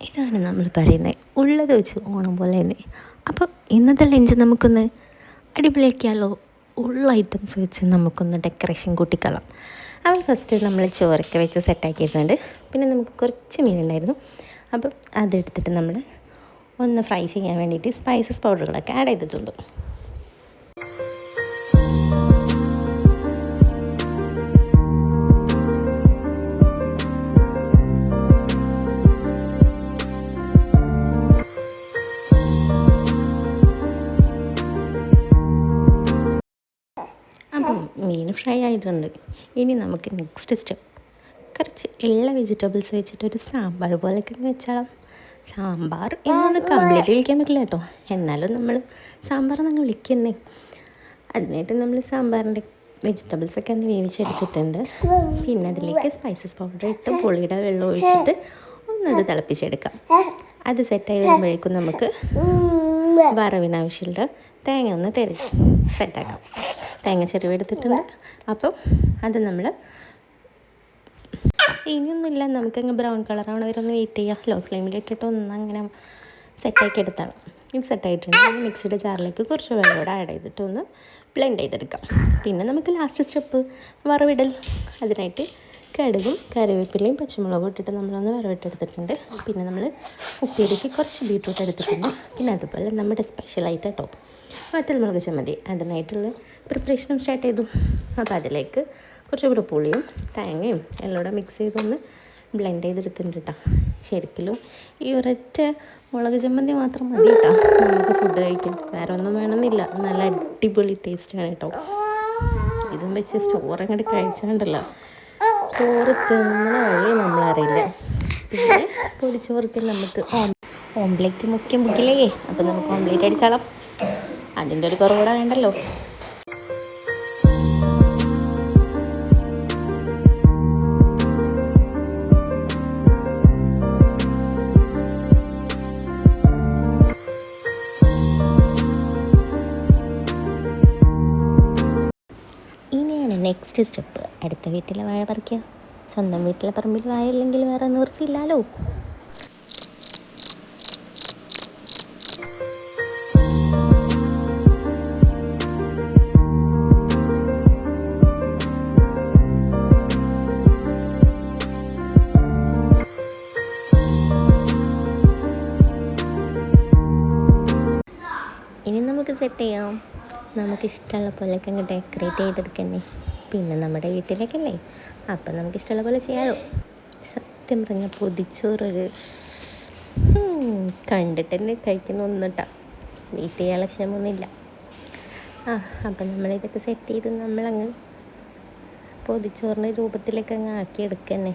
ഇതാണ് നമ്മൾ പറയുന്നത്. ഉള്ളത് വെച്ച് ഓണം പോലെ തന്നെ. അപ്പം ഇന്നത്തെ ലഞ്ച് നമുക്കൊന്ന് അടിപൊളിയാക്കിയാലോ? ഉള്ള ഐറ്റംസ് വെച്ച് നമുക്കൊന്ന് ഡെക്കറേഷൻ കൂട്ടിക്കളാം. അപ്പോൾ ഫസ്റ്റ് നമ്മൾ ചോറൊക്കെ വെച്ച് സെറ്റാക്കിയിട്ടുണ്ട് പിന്നെ നമുക്ക് കുറച്ച് മീനുണ്ടായിരുന്നു അപ്പം അതെടുത്തിട്ട് നമ്മൾ ഒന്ന് ഫ്രൈ ചെയ്യാൻ വേണ്ടിയിട്ട് സ്പൈസസ് പൗഡറുകളൊക്കെ ആഡ് ചെയ്തിട്ടുണ്ട്. മീൻ ഫ്രൈ ആയിട്ടുണ്ട്. ഇനി നമുക്ക് നെക്സ്റ്റ് സ്റ്റെപ്പ് കുറച്ച് എല്ലാ വെജിറ്റബിൾസ് വെച്ചിട്ട് ഒരു സാമ്പാർ പോലെയൊക്കെ വെച്ചാലും സാമ്പാർ എന്നൊന്ന് കംപ്ലീറ്റ് വിളിക്കാൻ പറ്റില്ല കേട്ടോ. എന്നാലും നമ്മൾ സാമ്പാർ എന്നങ്ങ് വിളിക്കുന്നേ. അതിനായിട്ട് നമ്മൾ സാമ്പാറിന്റെ വെജിറ്റബിൾസൊക്കെ ഒന്ന് വേവിച്ചെടുത്തിട്ടുണ്ട്. പിന്നെ അതിലേക്ക് സ്പൈസസ് പൗഡർ ഇട്ട് പുളിയുടെ വെള്ളം ഒഴിച്ചിട്ട് ഒന്നത് തിളപ്പിച്ചെടുക്കാം. അത് സെറ്റായി വരുമ്പോഴേക്കും നമുക്ക് വറവിനാവശ്യമുള്ള തേങ്ങ ഒന്ന് തെരച്ച് സെറ്റാക്കാം. തേങ്ങ ചെരുവെടുത്തിട്ടുണ്ട് അപ്പം അത് നമ്മൾ ഇനിയൊന്നുമില്ല. നമുക്കങ്ങ് ബ്രൗൺ കളറാണ് അവരൊന്ന് വെയിറ്റ് ചെയ്യാം. ലോ ഫ്ലെയിമിൽ ഇട്ടിട്ട് ഒന്ന് അങ്ങനെ സെറ്റാക്കി എടുത്താണ്. ഇത് സെറ്റായിട്ടുണ്ട്. മിക്സിയുടെ ജാറിലേക്ക് കുറച്ച് വെള്ളം കൂടെ ആഡ് ചെയ്തിട്ട് ഒന്ന് ബ്ലെൻഡ് ചെയ്തെടുക്കാം. പിന്നെ നമുക്ക് ലാസ്റ്റ് സ്റ്റെപ്പ് വറവിടൽ. അതിനായിട്ട് കടുകും കറിവേപ്പിലയും പച്ചമുളകും ഇട്ടിട്ട് നമ്മളൊന്ന് വറവിട്ടെടുത്തിട്ടുണ്ട്. പിന്നെ നമ്മൾ ഉപ്പേരിക്ക് കുറച്ച് ബീട്രൂട്ട് എടുത്തിട്ടുണ്ട്. പിന്നെ അതുപോലെ നമ്മുടെ സ്പെഷ്യലായിട്ട് കേട്ടോ വറ്റൽമുളക് ചമ്മതി അതിനായിട്ടുള്ള പ്രിപ്പറേഷനും സ്റ്റാർട്ട് ചെയ്തു. അപ്പോൾ അതിലേക്ക് കുറച്ച് പുളിയും തേങ്ങയും എല്ലാം കൂടെ മിക്സ് ചെയ്തൊന്ന് ബ്ലെൻഡ് ചെയ്തെടുത്തിട്ടുണ്ട് കേട്ടോ. ശരിക്കും ഈ ഒരൊറ്റ മുളക് ചമ്മന്തി മാത്രം മതി കേട്ടോ. നമുക്ക് ഫുഡ് കഴിക്കാൻ. വേറെ ഒന്നും വേണമെന്നില്ല. നല്ല അടിപൊളി ടേസ്റ്റാണ് കേട്ടോ. ഇതും വെച്ച് ചോറങ്ങോട്ട് കഴിച്ചാണ്ടല്ലോ. ചോറ് തിന്നണ നമ്മളറിയില്ല. പിന്നെ പൊടിച്ചോറത്തിൽ നമുക്ക് ഓംപ്ലേറ്റ് മുഖ്യം മുക്കില്ലേ? അപ്പം നമുക്ക് ഓംപ്ലേറ്റ് അടിച്ചാളാം അതിന്റെ ഒരു കുറവുകൂടെ വേണ്ടല്ലോ. Next step. അടുത്ത വീട്ടിലെ വാഴ പറിക്കുക സ്വന്തം വീട്ടിലെ പറമ്പിൽ വാഴ ഇല്ലെങ്കിൽ വേറെ നിവൃത്തിയില്ലല്ലോ ഇനി നമുക്ക് സെറ്റ് ചെയ്യാം. നമുക്ക് ഇഷ്ടമുള്ള പോലെയൊക്കെ അങ്ങ് ഡെക്കറേറ്റ് ചെയ്തെടുക്കണേ പിന്നെ നമ്മുടെ വീട്ടിലേക്കല്ലേ? അപ്പം നമുക്ക് ഇഷ്ടമുള്ള പോലെ ചെയ്യാമോ സത്യം പറഞ്ഞാൽ പൊതിച്ചോറൊരു കണ്ടിട്ട് തന്നെ കഴിക്കുന്ന ഒന്നിട്ടാ. വീട്ടിൽ ചെയ്യാനുള്ള ക്ഷമമൊന്നുമില്ല ആ അപ്പം നമ്മളിതൊക്കെ സെറ്റ് ചെയ്ത് നമ്മളങ്ങ് പൊതിച്ചോറിന്റെ രൂപത്തിലേക്ക് അങ്ങ് ആക്കിയെടുക്കന്നെ.